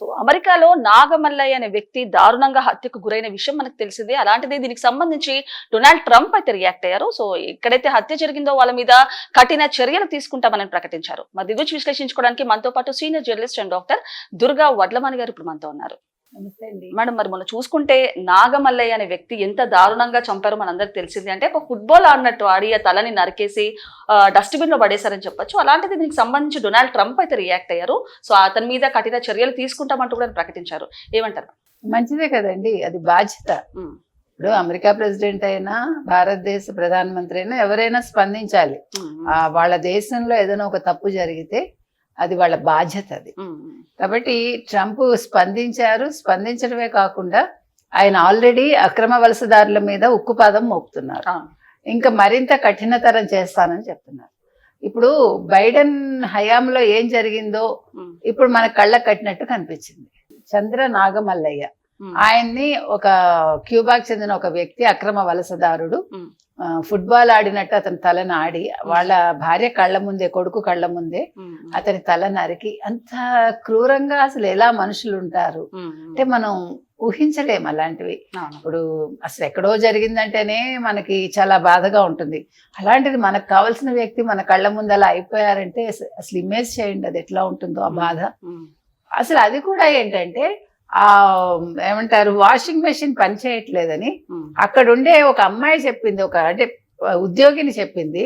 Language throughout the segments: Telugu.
సో అమెరికాలో నాగమల్లయ్య అనే వ్యక్తి దారుణంగా హత్యకు గురైన విషయం మనకు తెలిసిందే. అలాంటిది దీనికి సంబంధించి డొనాల్డ్ ట్రంప్ అయితే రియాక్ట్ అయ్యారు. సో ఎక్కడైతే హత్య జరిగిందో వాళ్ళ మీద కఠిన చర్యలు తీసుకుంటామని ప్రకటించారు. మరి దిగుచి విశ్లేషించుకోవడానికి మనతో పాటు senior journalist and doctor Durga Vadlamani గారు ఇప్పుడు మనతో ఉన్నారు. మేడం మరి మనం చూసుకుంటే నాగమల్లయ్య అనే వ్యక్తి ఎంత దారుణంగా చంపారో మనందరికి తెలిసింది. అంటే ఒక ఫుట్బాల్ ఆడినట్టు ఆడి ఆ తలని నరికేసి డస్ట్బిన్లో పడేశారని చెప్పొచ్చు. అలాంటిది దీనికి సంబంధించి డొనాల్డ్ ట్రంప్ అయితే రియాక్ట్ అయ్యారు. సో అతని మీద కఠిన చర్యలు తీసుకుంటామంటూ కూడా ప్రకటించారు. ఏమంటారు? మంచిదే కదండి. అది బాధ్యత. ఇప్పుడు అమెరికా ప్రెసిడెంట్ అయినా భారతదేశ ప్రధానమంత్రి అయినా ఎవరైనా స్పందించాలి. వాళ్ళ దేశంలో ఏదైనా ఒక తప్పు జరిగితే అది వాళ్ళ బాధ్యత అది. కాబట్టి ట్రంప్ స్పందించారు స్పందించడమే కాకుండా ఆయన ఆల్రెడీ అక్రమ వలసదారుల మీద ఉక్కుపాదం మోపుతున్నారు. ఇంకా మరింత కఠినతరం చేస్తానని చెప్తున్నారు. ఇప్పుడు బైడెన్ హయాంలో ఏం జరిగిందో ఇప్పుడు మన కళ్ళకు కట్టినట్టు కనిపించింది. చంద్ర నాగమల్లయ్య. ఆయన్ని ఒక క్యూబాకి చెందిన ఒక వ్యక్తి అక్రమ వలసదారుడు. ఫుట్బాల్ ఆడినట్టు అతని తలను ఆడి వాళ్ళ భార్య కళ్ళ ముందే కొడుకు కళ్ళ ముందే అతని తల నరికి అంత క్రూరంగా అసలు ఎలా మనుషులు ఉంటారు అంటే మనం ఊహించలేము అలాంటివి. ఇప్పుడు అసలు ఎక్కడో జరిగిందంటేనే మనకి చాలా బాధగా ఉంటుంది. అలాంటిది మనకు కావాల్సిన వ్యక్తి మన కళ్ళ ముందు అలా అయిపోయారంటే అస- అసలు ఇమేజ్ చేయండి అది ఎట్లా ఉంటుందో ఆ బాధ. అసలు అది కూడా ఏంటంటే ఏమంటారు వాషింగ్ మెషిన్ పని చేయట్లేదని ఉమ్, అక్కడ ఉండే ఒక అమ్మాయి చెప్పింది ఒక అంటే ఉద్యోగిని చెప్పింది.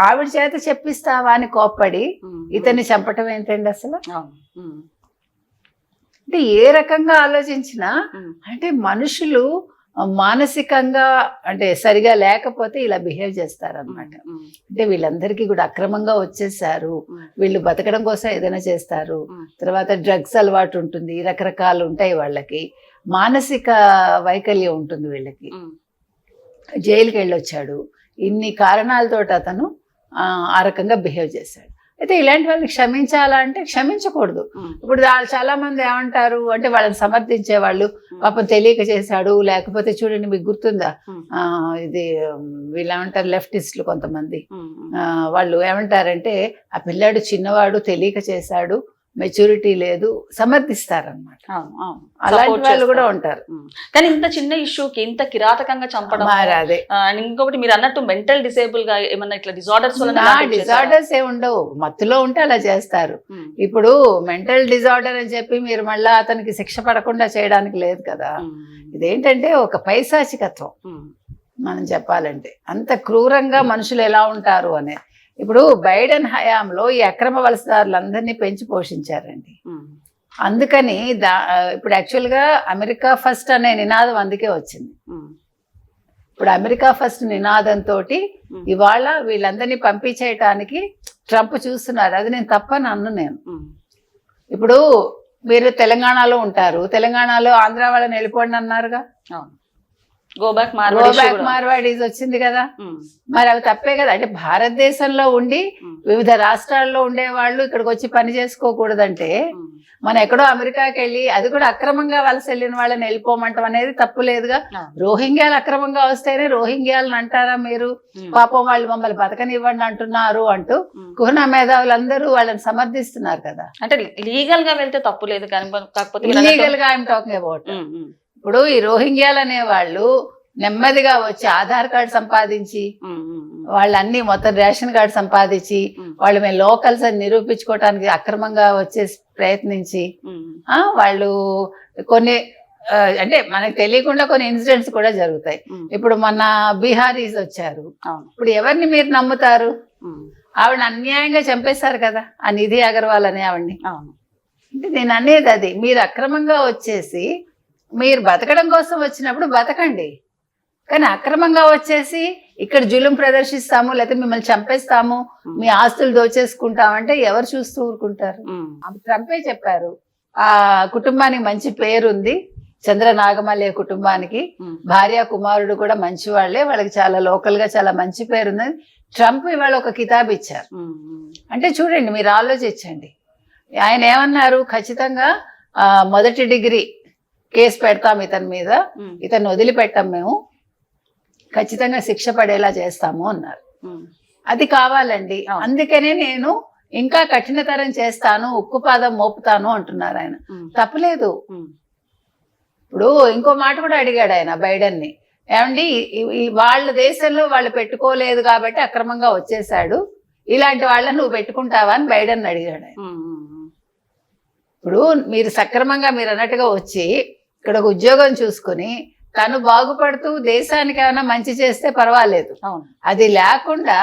ఆవిడ చేత చెప్పిస్తావా అని కోప్పడి ఇతన్ని చంపటం ఏంటండి అసలు? అంటే ఏ రకంగా ఆలోచించినా అంటే మనుషులు మానసికంగా అంటే సరిగా లేకపోతే ఇలా బిహేవ్ చేస్తారన్నమాట. ఉమ్, అంటే వీళ్ళందరికీ కూడా అక్రమంగా వచ్చేసారు. వీళ్ళు బతకడం కోసం ఏదైనా చేస్తారు. తర్వాత డ్రగ్స్ అలవాటు ఉంటుంది. రకరకాలు ఉంటాయి వాళ్ళకి. మానసిక వైకల్యం ఉంటుంది వీళ్ళకి. జైలుకి వెళ్ళొచ్చాడు ఇన్ని కారణాలతోటి అతను ఆ రకంగా బిహేవ్ చేశాడు. అయితే ఇలాంటి వాళ్ళని క్షమించాలా అంటే క్షమించకూడదు. ఇప్పుడు దా- చాలా మంది ఏమంటారు అంటే వాళ్ళని సమర్థించే వాళ్ళు పాపం తెలియక చేశాడు లేకపోతే చూడండి మీకు గుర్తుందా? ఇది వీళ్ళు ఏమంటారు లెఫ్టిస్టులు కొంతమంది. వాళ్ళు ఏమంటారంటే ఆ పిల్లాడు చిన్నవాడు తెలియక చేశాడు మెచ్యూరిటీ లేదు సమర్థిస్తారనమాట. అలాంటి వాళ్ళు కూడా. ఉంటారు. కానీ ఇంత చిన్న ఇష్యూకి ఇంత కిరాతకంగా చంపడం అదే. ఇంకొకటి మీరు అన్నట్టు మెంటల్ డిసేబుల్గా ఏమన్నా ఇట్లా డిజార్డర్స్ డిజార్డర్స్ ఏ ఉండవు. మత్తులో ఉంటే అలా చేస్తారు. ఇప్పుడు మెంటల్ డిజార్డర్ అని చెప్పి మీరు మళ్ళా అతనికి శిక్ష పడకుండా చేయడానికి లేదు కదా. ఇదేంటంటే ఒక పైశాచికత్వం. మనం చెప్పాలంటే. అంత క్రూరంగా మనుషులు ఎలా ఉంటారు అనే ఇప్పుడు బైడెన్ హయాంలో ఈ అక్రమ వలసదారులందరినీ పెంచి పోషించారండి. అందుకని దా ఇప్పుడు యాక్చువల్గా అమెరికా ఫస్ట్ అనే నినాదం అందుకే వచ్చింది. ఇప్పుడు అమెరికా ఫస్ట్ నినాదంతో ఇవాళ వీళ్ళందరినీ పంపించేయటానికి ట్రంప్ చూస్తున్నారు. అది నేను తప్పని అన్ను నేను. ఇప్పుడు మీరు తెలంగాణలో ఉంటారు. తెలంగాణలో ఆంధ్ర వాళ్ళని వెళ్ళిపోండి అన్నారుగా. Go back go back Marwadis వచ్చింది కదా. మరి అవి తప్పే కదా. అంటే భారతదేశంలో ఉండి వివిధ రాష్ట్రాల్లో ఉండే వాళ్ళు ఇక్కడికి వచ్చి పని చేసుకోకూడదంటే మనం ఎక్కడో అమెరికాకి వెళ్ళి అది కూడా అక్రమంగా వలస వెళ్ళిన వాళ్ళని వెళ్ళిపోమంటాం అనేది తప్పు లేదుగా. రోహింగ్యాలు అక్రమంగా వస్తేనే రోహింగ్యాలను అంటారా మీరు? పాపం వాళ్ళు మమ్మల్ని బతకనివ్వండి అంటున్నారు అంటూ కుహనా మేధావులందరూ వాళ్ళని సమర్థిస్తున్నారు కదా. అంటే లీగల్గా వెళ్తే తప్పు లేదు కానీ కాకపోతే ఇల్లీగల్గా ఐఎమ్ టాకింగ్ అబౌట్ ఇప్పుడు ఈ రోహింగ్యాలు అనే వాళ్ళు నెమ్మదిగా వచ్చి ఆధార్ కార్డు సంపాదించి వాళ్ళన్ని మొత్తం రేషన్ కార్డు సంపాదించి వాళ్ళు మేము లోకల్స్ అని నిరూపించుకోవటానికి అక్రమంగా వచ్చే ప్రయత్నించి వాళ్ళు కొన్ని అంటే మనకు తెలియకుండా కొన్ని ఇన్సిడెంట్స్ కూడా జరుగుతాయి. ఇప్పుడు మొన్న బీహారీస్ వచ్చారు. ఇప్పుడు ఎవరిని మీరు నమ్ముతారు? ఆవిడ అన్యాయంగా చంపేశారు కదా ఆ నిధి అగర్వాల్ అనే ఆవిడ్ని. అంటే నేను అనేది అది. మీరు అక్రమంగా వచ్చేసి మీరు బతకడం కోసం వచ్చినప్పుడు బతకండి. కానీ అక్రమంగా వచ్చేసి ఇక్కడ జులుం ప్రదర్శిస్తాము లేకపోతే మిమ్మల్ని చంపేస్తాము మీ ఆస్తులు దోచేసుకుంటామంటే ఎవరు చూస్తూ ఊరుకుంటారు? ట్రంపే చెప్పారు. ఆ కుటుంబానికి మంచి పేరు ఉంది. చంద్ర నాగమల్య కుటుంబానికి. భార్య కుమారుడు కూడా మంచి వాళ్ళే. వాళ్ళకి చాలా లోకల్గా చాలా మంచి పేరు ఉంది ట్రంప్ ఇవాళ ఒక కితాబ్ ఇచ్చారు. అంటే చూడండి మీరు ఆలోచించండి. ఆయన ఏమన్నారు? ఖచ్చితంగా మొదటి డిగ్రీ కేసు పెడతాం ఇతని మీద. ఉమ్, ఇతన్ని వదిలిపెట్టాం మేము. ఖచ్చితంగా శిక్ష పడేలా చేస్తాము అన్నారు. అది కావాలండి. అందుకనే నేను ఇంకా కఠినతరం చేస్తాను ఉక్కుపాదం మోపుతాను అంటున్నారు ఆయన. తప్పలేదు. ఇప్పుడు ఇంకో మాట కూడా అడిగాడు ఆయన బైడెన్ని ఏమండి వాళ్ళ దేశంలో వాళ్ళు పెట్టుకోలేదు కాబట్టి అక్రమంగా వచ్చేసాడు ఇలాంటి వాళ్ళని నువ్వు పెట్టుకుంటావా అని బైడెన్ అడిగాడు. ఇప్పుడు మీరు సక్రమంగా మీరు అన్నట్టుగా వచ్చి ఇక్కడ ఒక ఉద్యోగం చూసుకుని తను బాగుపడుతూ దేశానికి ఏమైనా మంచి చేస్తే పర్వాలేదు. అవును. అది లేకుండా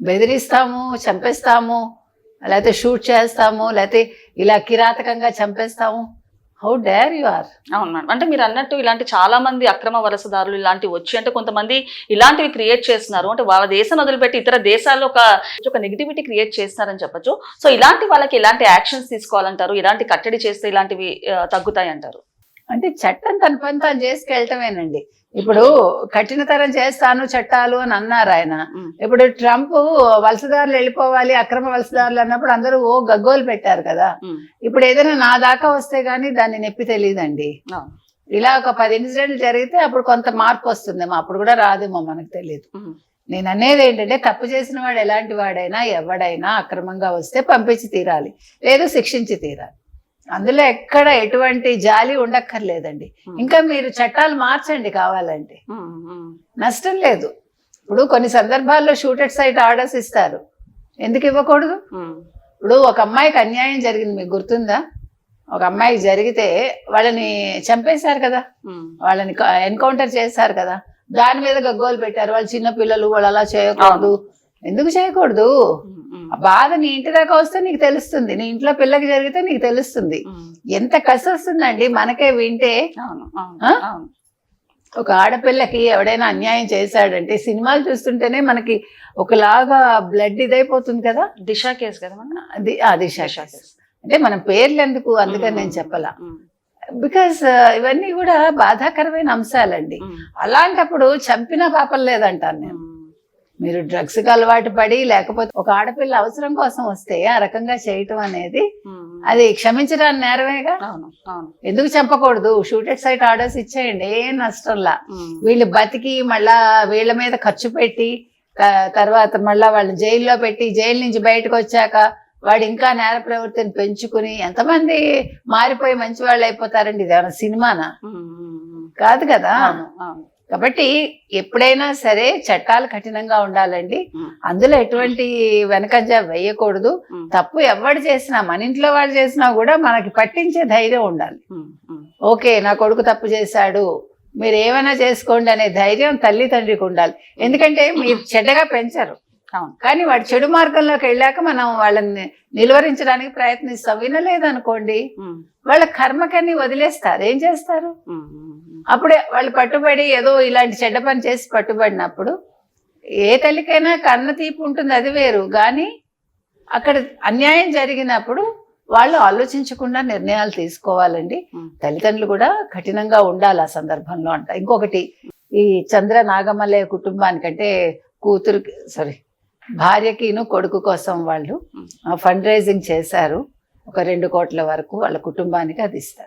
బెదిరిస్తాము చంపేస్తాము లేకపోతే షూట్ చేస్తాము లేకపోతే ఇలా కిరాతకంగా చంపేస్తాము. హౌ డేర్ యు ఆర్ అవును మేడం అంటే మీరు అన్నట్టు ఇలాంటి చాలా మంది అక్రమ వలసదారులు ఇలాంటివి వచ్చి అంటే కొంతమంది ఇలాంటివి క్రియేట్ చేస్తున్నారు. అంటే వాళ్ళ దేశం వదిలిపెట్టి ఇతర దేశాల్లో ఒక ఒక నెగిటివిటీ క్రియేట్ చేస్తున్నారని చెప్పొచ్చు. సో ఇలాంటి వాళ్ళకి ఎలాంటి యాక్షన్స్ తీసుకోవాలంటారు? ఇలాంటి కట్టడి చేస్తే ఇలాంటివి తగ్గుతాయి అంటారు అంటే చట్టం తన పని తాను చేసుకెళ్ళటమేనండి. ఇప్పుడు కఠినతరం చేస్తాను చట్టాలు అని అన్నారు ఆయన. ఇప్పుడు ట్రంప్ వలసదారులు వెళ్ళిపోవాలి అక్రమ వలసదారులు అన్నప్పుడు అందరూ ఓ గగ్గోలు పెట్టారు కదా. ఇప్పుడు ఏదైనా నా దాకా వస్తే గానీ దాన్ని నొప్పి తెలియదండి ఇలా ఒక పది ఇన్సిడెంట్లు జరిగితే అప్పుడు కొంత మార్పు వస్తుందేమో అప్పుడు కూడా రాదేమో మనకు తెలియదు నేను అనేది ఏంటంటే తప్పు చేసిన వాడు ఎలాంటి వాడైనా ఎవడైనా అక్రమంగా వస్తే పంపించి తీరాలి లేదు శిక్షించి తీరాలి. అందులో ఎక్కడ ఎటువంటి జాలి ఉండక్కర్లేదండి. ఇంకా మీరు చట్టాలు మార్చండి కావాలంటే. నష్టం లేదు. ఇప్పుడు కొన్ని సందర్భాల్లో షూటెడ్ సైట్ ఆర్డర్స్ ఇస్తారు. ఎందుకు ఇవ్వకూడదు? ఇప్పుడు ఒక అమ్మాయికి అన్యాయం జరిగింది మీకు గుర్తుందా? ఒక అమ్మాయికి జరిగితే వాళ్ళని చంపేశారు కదా. వాళ్ళని ఎన్కౌంటర్ చేశారు కదా. దాని మీద గగ్గోలు పెట్టారు. వాళ్ళు చిన్న పిల్లలు వాళ్ళు అలా చేయకూడదు. ఎందుకు చేయకూడదు? బాధ నీ ఇంటి దాకా వస్తే నీకు తెలుస్తుంది. నీ ఇంట్లో పిల్లకి జరిగితే నీకు తెలుస్తుంది. ఎంత కసి వస్తుందండి మనకే వింటే. ఒక ఆడపిల్లకి ఎవడైనా అన్యాయం చేశాడంటే సినిమాలు చూస్తుంటేనే మనకి ఒకలాగా బ్లడ్ ఇదైపోతుంది కదా. దిశ కేసు కదా దిశ కేసు. అంటే మన పేర్లు ఎందుకు? అందుకని నేను చెప్పాలా. బికాస్ ఇవన్నీ కూడా బాధాకరమైన అంశాలండి. అలాంటప్పుడు చంపినా పాపం లేదంటాను నేను. మీరు డ్రగ్స్కి అలవాటు పడి లేకపోతే ఒక ఆడపిల్ల అవసరం కోసం వస్తే ఆ రకంగా చేయటం అనేది అది క్షమించడానికి నేరమేగా? ఎందుకు చంపకూడదు షూటెడ్ సైట్ ఆర్డర్స్ ఇచ్చేయండి ఏం నష్టంలా. వీళ్ళు బతికి మళ్ళా వీళ్ళ మీద ఖర్చు పెట్టి తర్వాత మళ్ళా వాళ్ళని జైల్లో పెట్టి జైలు నుంచి బయటకు వచ్చాక వాడు ఇంకా నేర ప్రవృత్తిని పెంచుకుని ఎంతమంది మారిపోయి మంచి వాళ్ళు అయిపోతారండి? ఇది ఏమైనా సినిమానా. కాదు కదా. కాబట్టి ఎప్పుడైనా సరే చట్టాలు కఠినంగా ఉండాలండి. అందులో ఎటువంటి వెనకంజ వేయకూడదు. తప్పు ఎవడు చేసినా మన ఇంట్లో వాళ్ళు చేసినా కూడా మనకి పట్టించే ధైర్యం ఉండాలి. ఓకే నా కొడుకు తప్పు చేశాడు. మీరు ఏమైనా చేసుకోండి అనే ధైర్యం తల్లి తండ్రికి ఉండాలి. ఎందుకంటే మీరు చెడ్డగా పెంచరు. కానీ వాడు చెడు మార్గంలోకి వెళ్ళాక మనం వాళ్ళని నిలువరించడానికి ప్రయత్నిస్తాం. వినలేదనుకోండి వాళ్ళ కర్మకని వదిలేస్తారు. ఏం చేస్తారు. అప్పుడే వాళ్ళు పట్టుబడి ఏదో ఇలాంటి చెడ్డ పని చేసి పట్టుబడినప్పుడు ఏ తల్లికైనా కన్న తీపి ఉంటుంది అది వేరు. కానీ అక్కడ అన్యాయం జరిగినప్పుడు వాళ్ళు ఆలోచించకుండా నిర్ణయాలు తీసుకోవాలండి. తల్లిదండ్రులు కూడా కఠినంగా ఉండాలి ఆ సందర్భంలో అంట. ఇంకొకటి ఈ చంద్ర నాగమల్లయ్య కుటుంబానికంటే కూతురు సారీ భార్యకిను కొడుకు కోసం వాళ్ళు. ఫండ్ రైజింగ్ చేశారు. ఒక రెండు కోట్ల వరకు వాళ్ళ కుటుంబానికి అది ఇస్తారు.